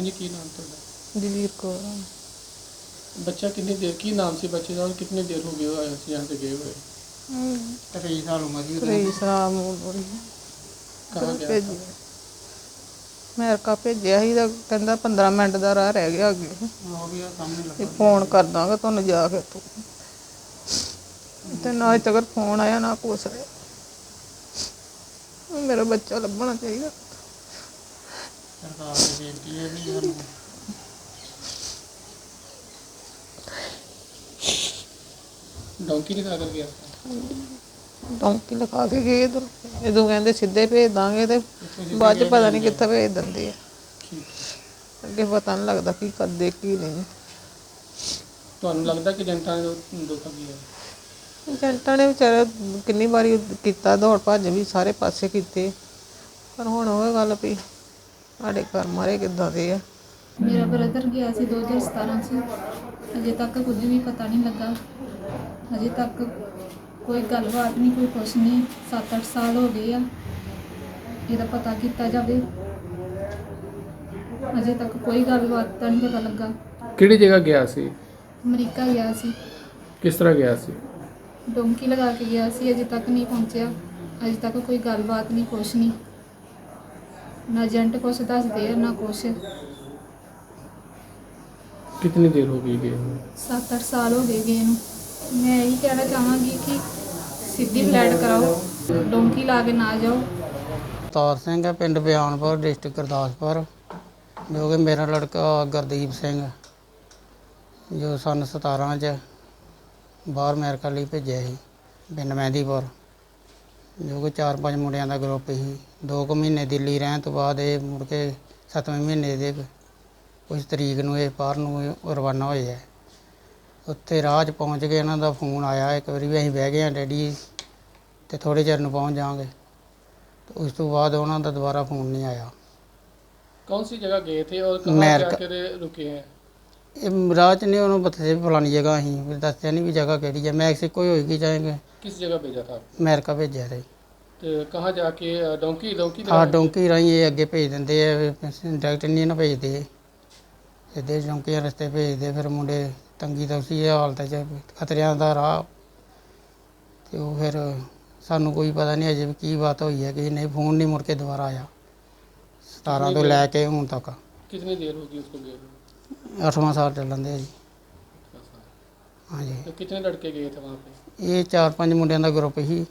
ਹਾਂਜੀ ਕੀ ਨਾਮ ਤੁਹਾਡਾ? ਦਲੀਪ ਕੌਰ ਬੱਚਾ ਕਿੰਨੀ ਦੇਰ ਕੀ ਨਾਮ ਸੀ ਬੱਚੇ ਦਾ? ਔਰ ਦੇਰ ਹੋ ਗਈ ਹੋਇਆ ਸੀ ਯਹਾਂ ਤੇ ਗਏ ਹੋਏ? ਹਮ, ਤੇਈ ਭੇਜਿਆ। ਸੀ? ਤਾਂ ਕਹਿੰਦਾ 15 ਮਿੰਟ ਦਾ ਰਾਹ ਰਹਿ ਗਿਆ ਅੱਗੇ। ਹੋ ਫੋਨ ਕਰ ਦਾਂਗਾ ਤੁਹਾਨੂੰ ਜਾ ਕੇ ਤੂੰ। ਤੇ ਨਾ ਅਜੇ ਫੋਨ ਆਇਆ ਨਾ ਕੁਛ ਮੇਰਾ ਬੱਚਾ ਲੱਭਣਾ ਚਾਹੀਦਾ। ਸਰਕਾਰ ਨੂੰ ਬੇਨਤੀ ਹੈ ਗਿਆ। ਡੌਂਕੀ ਲਿਖਾ ਕੇ ਗਏ ਇਧਰ। ਇਦੋਂ ਕਹਿੰਦੇ ਸਿੱਧੇ ਭੇਜ ਦਾਂਗੇ ਤੇ ਬਾਅਦ ਚ ਪਤਾ ਨਹੀਂ ਕਿੱਥੇ ਭੇਜ ਦਿੰਦੇ ਆ। ਅੱਗੇ ਪਤਾ ਨਹੀਂ ਲੱਗਦਾ ਕੀ ਕਰਦੇ ਕੀ ਨਹੀਂ। ਤੁਹਾਨੂੰ ਲੱਗਦਾ ਕਿ ਜਨਤਾ ਨੇ ਦੋਖਾ ਕੀਤਾ ਏਜੰਟਾਂ ਨੇ ਵਿਚਾਰਾ ਕਿੰਨੀ ਵਾਰੀ ਕੀਤਾ ਦੌੜ ਭੱਜ ਵੀ ਸਾਰੇ ਪਾਸੇ ਕੀਤੇ। ਪਰ ਹੁਣ ਉਹ ਗੱਲ ਪਈ ਸਾਡੇ ਘਰ ਮਾਰੇ ਕਿੱਦਾਂ ਦੇ ਆ? ਮੇਰਾ ਬ੍ਰਦਰ ਗਿਆ ਸੀ 2017 ਚ। ਅਜੇ ਤੱਕ ਕੁਝ ਵੀ ਪਤਾ ਨਹੀਂ ਲੱਗਾ। ਅਜੇ ਤੱਕ ਕੋਈ ਗੱਲਬਾਤ ਨਹੀਂ ਕੋਈ ਕੁਛ ਨਹੀਂ। 7-8 ਸਾਲ ਹੋ ਗਏ ਆ। ਇਹਦਾ ਪਤਾ ਕੀਤਾ ਜਾਵੇ। ਅਜੇ ਤੱਕ ਕੋਈ ਗੱਲਬਾਤ ਦਾ ਨਹੀਂ ਪਤਾ ਲੱਗਾ। ਕਿਹੜੀ ਜਗ੍ਹਾ ਗਿਆ ਸੀ? ਅਮਰੀਕਾ ਗਿਆ ਸੀ। ਕਿਸ ਤਰ੍ਹਾਂ ਗਿਆ ਸੀ? ਡੋਂਕੀ ਲਗਾ ਕੇ ਗਿਆ ਸੀ। ਅਜੇ ਤੱਕ ਨਹੀਂ ਪਹੁੰਚਿਆ। ਅਜੇ ਤੱਕ ਕੋਈ ਗੱਲਬਾਤ ਨਹੀਂ ਕੁਛ ਨਹੀਂ। ਨਾ ਏਜੰਟ ਕੁਛ ਦੱਸਦੇ ਆ ਨਾ ਕੁਛ। ਕਿੰਨੀ ਦੇਰ ਹੋ ਗਈ ਗਏ हुए? 7-8 ਸਾਲ ਹੋ ਗਏ ਗਏ ਨੂੰ। ਮੈਂ ਇਹੀ ਕਹਿਣਾ ਚਾਹਾਂਗੀ ਕਿ ਸਿੱਧੀ ਫਲੈਟ ਕਰਾਓ ਡੋਂਕੀ ਲਾ ਕੇ ਨਾ ਜਾਓ। ਤਾਰ ਸਿੰਘ ਹੈ ਪਿੰਡ ਬਿਆਨਪੁਰ ਡਿਸਟ੍ਰਿਕਟ ਗੁਰਦਾਸਪੁਰ। ਜੋ ਕਿ ਮੇਰਾ ਲੜਕਾ ਗੁਰਦੀਪ ਸਿੰਘ ਜੋ ਸਨ 17 ਚ ਬਾਹਰ ਅਮਰੀਕਾ ਲਈ ਭੇਜਿਆ ਸੀ ਪਿੰਡ ਮਹਿੰਦੀਪੁਰ। ਜੋ ਕਿ ਚਾਰ ਪੰਜ ਮੁੰਡਿਆਂ ਦਾ ਗਰੁੱਪ ਸੀ। ਦੋ ਕੁ ਮਹੀਨੇ ਦਿੱਲੀ ਰਹਿਣ ਤੋਂ ਬਾਅਦ ਇਹ ਮੁੜ ਕੇ ਸੱਤਵੇਂ ਮਹੀਨੇ ਦੇ ਕੁਝ ਤਰੀਕ ਨੂੰ ਇਹ ਬਾਹਰ ਨੂੰ ਰਵਾਨਾ ਹੋਏ ਹੈ ਉੱਥੇ ਰਾਹ 'ਚ ਪਹੁੰਚ ਕੇ ਇਹਨਾਂ ਦਾ ਫੋਨ ਆਇਆ ਇੱਕ ਵਾਰੀ ਵੀ ਅਸੀਂ ਬਹਿ ਗਏ ਆ ਡੈਡੀ ਤੇ ਥੋੜੇ ਚਿਰ ਨੂੰ ਪਹੁੰਚ ਜਾਵਾਂਗੇ। ਉਸ ਤੋਂ ਬਾਅਦ ਉਹਨਾਂ ਦਾ ਦੁਬਾਰਾ ਫੋਨ ਨਹੀਂ ਆਇਆ। ਕੌਣ ਸੀ ਜਗ੍ਹਾ ਗਏ ਥੇ ਔਰ ਕਹਾਂ ਜਾ ਕੇ ਰੁਕੇ ਹੈ? ਇਹ ਰਾਜ ਨੇ ਉਹਨੂੰ ਪਤਾ ਸੀ ਫਲਾਣੀ ਜਗ੍ਹਾ ਅਸੀਂ। ਦੱਸਿਆ ਨਹੀਂ ਵੀ ਜਗ੍ਹਾ ਕਿਹੜੀ ਹੈ ਮੈਕਸੀਕੋ ਹੀ ਹੋਏਗੀ ਜਾਏਗੇ किस जगह भेजा था ਅਮਰੀਕਾ ਭੇਜਿਆ ਤੇ तो कहाँ जाके अ, डोंकी डोंकी ਆ ਡੋਂਕੀ ਰਾਹੀਂ ਇਹ ਅੱਗੇ ਭੇਜ ਦਿੰਦੇ ਆ ਡਾਇਰੈਕਟ ਨਹੀਂ ਨਾ ਭੇਜਦੇ ਸਿੱਧੇ ਡੋਂਕੀਆਂ ਰਸਤੇ ਭੇਜਦੇ ਫਿਰ ਮੁੰਡੇ ਤੰਗੀ ਤੌਸੀ ਇਹ ਹਾਲਤ 'ਚ ਖਤਰਿਆਂ ਦਾ ਰਾਹ ਤੇ ਉਹ ਫਿਰ ਸਾਨੂੰ ਕੋਈ ਪਤਾ ਨਹੀਂ ਅਜੇ ਵੀ ਕੀ ਬਾਤ ਹੋਈ ਹੈ ਕਿ ਨਹੀਂ ਫੋਨ ਨਹੀਂ ਮੁੜ ਕੇ ਦੁਬਾਰਾ ਆਇਆ 17 ਤੋਂ ਲੈ ਕੇ ਹੁਣ ਤੱਕ कितनी देर होगी उसको गए हुए? 8ਵਾਂ ਸਾਲ ਚੱਲਣ ਦੇ ਆ ਜੀ ਹਾਂਜੀ तो कितने लड़के गए थे वहाँ पे ਇਹ ਚਾਰ ਪੰਜ ਮੁੰਡਿਆਂ ਦਾ ਗਰੁੱਪ ਸੀ।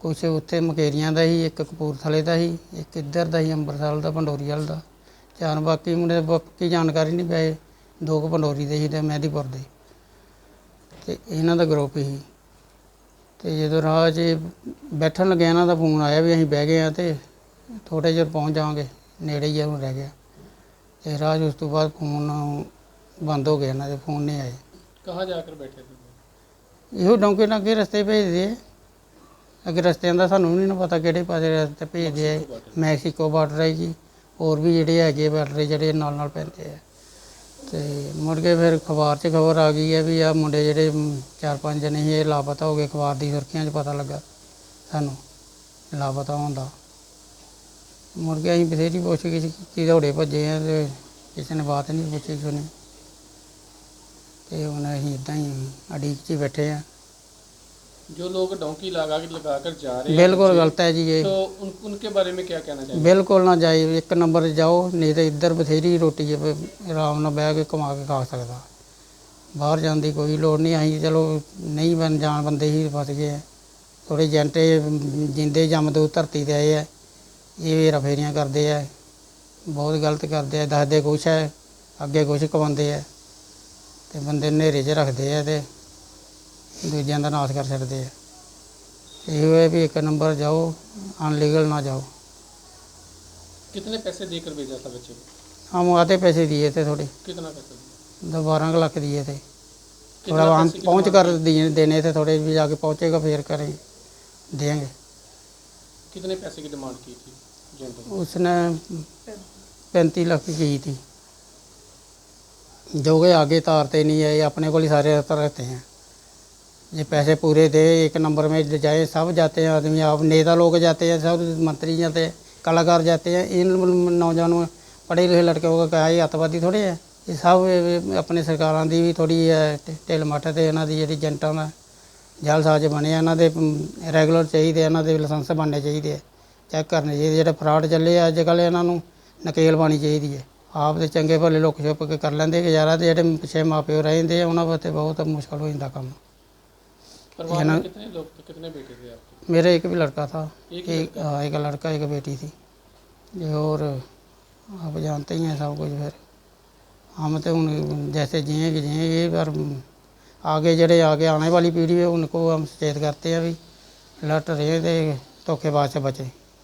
ਕੁਛ ਉੱਥੇ ਮਕੇਰੀਆਂ ਦਾ ਸੀ, ਇੱਕ ਕਪੂਰਥਲੇ ਦਾ ਸੀ, ਇੱਕ ਇੱਧਰ ਦਾ ਸੀ, ਅੰਮ੍ਰਿਤਸਰ ਦਾ, ਪੰਡੋਰੀ ਵਾਲ ਦਾ। ਚਾਰ ਬਾਕੀ ਮੁੰਡੇ ਬਾਕੀ ਜਾਣਕਾਰੀ ਨਹੀਂ ਪਏ। ਦੋ ਕੁ ਪੰਡੋਰੀ ਦੇ ਸੀ ਤੇ ਮਹਿਦੀਪੁਰ ਦੇ। ਤੇ ਇਹਨਾਂ ਦਾ ਗਰੁੱਪ ਸੀ। ਤੇ ਜਦੋਂ ਰਾਜ 'ਚ ਬੈਠਣ ਲੱਗਿਆ, ਇਹਨਾਂ ਦਾ ਫੋਨ ਆਇਆ ਵੀ ਅਸੀਂ ਬਹਿ ਗਏ ਆ ਤੇ ਥੋੜੇ ਜਿਹਾ ਪਹੁੰਚ ਜਾਵਾਂਗੇ। ਨੇੜੇ ਹੀ ਉਹਨੂੰ ਰਹਿ ਗਿਆ। ਤੇ ਰਾਜ ਉਸ ਤੋਂ ਬਾਅਦ ਫੋਨ ਬੰਦ ਹੋ ਗਿਆ, ਇਹਨਾਂ ਦੇ ਫੋਨ ਨਹੀਂ ਆਏ। ਕਹਾ ਜਾ ਕੇ ਬੈਠੇ ਤੁਸੀਂ? ਇਹੋ ਡੌਂਕੇ ਨਾਲ ਰਸਤੇ ਭੇਜਦੇ ਆ। ਅੱਗੇ ਰਸਤਿਆਂ ਦਾ ਸਾਨੂੰ ਵੀ ਨਹੀਂ ਨਾ ਪਤਾ ਕਿਹੜੇ ਪਾਸੇ ਰਸਤੇ ਭੇਜਦੇ ਆ। ਮੈਕਸੀਕੋ ਬਾਰਡਰ ਹੈ ਜੀ, ਹੋਰ ਵੀ ਜਿਹੜੇ ਹੈਗੇ ਬਾਰਡਰ ਜਿਹੜੇ ਨਾਲ ਨਾਲ ਪੈਂਦੇ ਆ। ਤੇ ਮੁੜ ਕੇ ਫਿਰ ਅਖਬਾਰ 'ਚ ਖਬਰ ਆ ਗਈ ਹੈ ਵੀ ਆ ਮੁੰਡੇ ਜਿਹੜੇ ਚਾਰ ਪੰਜ ਜਣੇ ਸੀ, ਇਹ ਲਾਪਤਾ ਹੋ ਗਏ, ਅਖਬਾਰ ਦੀ ਸੁਰਖੀਆਂ 'ਚ ਪਤਾ ਲੱਗਾ ਸਾਨੂੰ ਲਾਪਤਾ ਹੁੰਦਾ ਮੁੜ ਕੇ ਅਸੀਂ ਬਥੇਰੀ ਪੁੱਛ ਗਏ ਕਿ ਦੌੜੇ ਭੱਜੇ ਆ ਤੇ ਕਿਸੇ ਨੇ ਬਾਤ ਨਹੀਂ ਪੁੱਛੀ ਸੁਣੀ ਤੇ ਹੁਣ ਅਸੀਂ ਇਦਾਂ ਹੀ ਅੜੀਕ 'ਚ ਹੀ ਬੈਠੇ ਆ जो लोग डोंकी लगा के लगा कर जा रहे हैं ਬਿਲਕੁਲ ਗਲਤ ਹੈ ਜੀ ਇਹ तो उन, उनके बारे में क्या कहना चाहिए ਬਿਲਕੁਲ ਨਾ ਜਾਏ ਇੱਕ ਨੰਬਰ 'ਤੇ ਜਾਓ ਨਹੀਂ ਤੇ ਇੱਧਰ ਬਥੇਰੀ ਰੋਟੀ ਹੈ ਵੀ ਆਰਾਮ ਨਾਲ ਬਹਿ ਕੇ ਕਮਾ ਕੇ ਖਾ ਸਕਦਾ ਬਾਹਰ ਜਾਣ ਦੀ ਕੋਈ ਲੋੜ ਨਹੀਂ ਅਸੀਂ ਚਲੋ ਨਹੀਂ ਬਣ ਜਾਣ ਬੰਦੇ ਹੀ ਫਸ ਗਏ ਆ ਥੋੜੇ ਜੰਟੇ ਜਿੰਦੇ ਜੰਮਦੇ ਧਰਤੀ ਤੇ ਆਏ ਆ ਇਹ ਰਫੇਰੀਆਂ ਕਰਦੇ ਆ ਬਹੁਤ ਗਲਤ ਕਰਦੇ ਆ ਦੱਸਦੇ ਕੁਛ ਹੈ ਅੱਗੇ ਕੁਛ ਕਵਾਉਂਦੇ ਆ ਤੇ ਬੰਦੇ ਨੇਰੇ 'ਚ ਰੱਖਦੇ ਆ ਤੇ ਦੂਜਿਆਂ ਦਾ ਨਾਸ਼ ਕਰ ਛੱਡਦੇ ਆ ਇਹ ਹੈ ਵੀ ਇੱਕ ਨੰਬਰ ਜਾਓ ਅਨਲੀਗਲ ਨਾ ਜਾਓ कितने पैसे देकर भेजा था बच्चे को हम आते पैसे दिए थे थोड़े कितना पैसा दिया दस बारह लाख दिए थे कितना थोड़ा हम पैसे की पहुंच डिमांड कर दिए देने थे थोड़े भी आगे पहुंचेगा फिर करेंगे देंगे की? कितने पैसे की डिमांड की थी जेंटल ने? उसने पैंतीस लाख की की थी जो कि आगे तारते नहीं है ये अपने को ही सारे रहते हैं ये पैसे पूरे दे एक नंबर में जाए सब जाते हैं आदमी आप नेता लोग जाते हैं सब मंत्री जाते हैं कलाकार जाते हैं इन नौजवानों पढ़े लिखे लड़के को क्या ये अतवादी थोड़े है ਇਹ ਸਭ ਇਹ ਆਪਣੇ ਸਰਕਾਰਾਂ ਦੀ ਵੀ ਥੋੜੀ ਢਿੱਲ ਮੱਠ ਤੇ ਇਹਨਾਂ ਦੀ ਜਿਹੜੀ ਏਜੰਟਾਂ ਦਾ ਜਾਲਸਾਜ਼ ਬਣੇ ਆ, ਇਹਨਾਂ ਦੇ ਰੈਗੂਲਰ ਚਾਹੀਦੇ ਆ, ਇਹਨਾਂ ਦੇ ਲਾਇਸੈਂਸ ਬਣਨੇ ਚਾਹੀਦੇ ਆ ਚੈੱਕ ਕਰਨੇ ਚਾਹੀਦੇ ਜਿਹੜੇ ਫਰਾਡ ਚੱਲੇ ਆ ਅੱਜ ਕੱਲ੍ਹ ਇਹਨਾਂ ਨੂੰ ਨਕੇਲ ਪਾਣੀ ਚਾਹੀਦੀ ਹੈ ਆਪ ਤੇ ਚੰਗੇ ਭਲੇ ਲੁੱਕ ਛੁਪ ਕੇ ਕਰ ਲੈਂਦੇ ਗੁਜ਼ਾਰਾ ਤੇ ਜਿਹੜੇ ਪਿੱਛੇ ਮਾਪਿਓ ਰਹਿੰਦੇ ਆ ਉਹਨਾਂ ਵਾਸਤੇ ਬਹੁਤ ਮੁਸ਼ਕਲ ਹੋ ਜਾਂਦਾ ਕੰਮ परिवार में कितने लोग थे कितने बेटे थे आपके मेरा एक भी लड़का था एक ही एक हाँ, एक लड़का एक बेटी थी ये और आप जानते ही हैं सब कुछ फिर हम तो उन जैसे जिएंगे जिएंगे पर आगे जड़े आगे आने वाली पीढ़ी है उनको हम सचेत करते हैं भी लट रहे थे धोखेबाज से बचे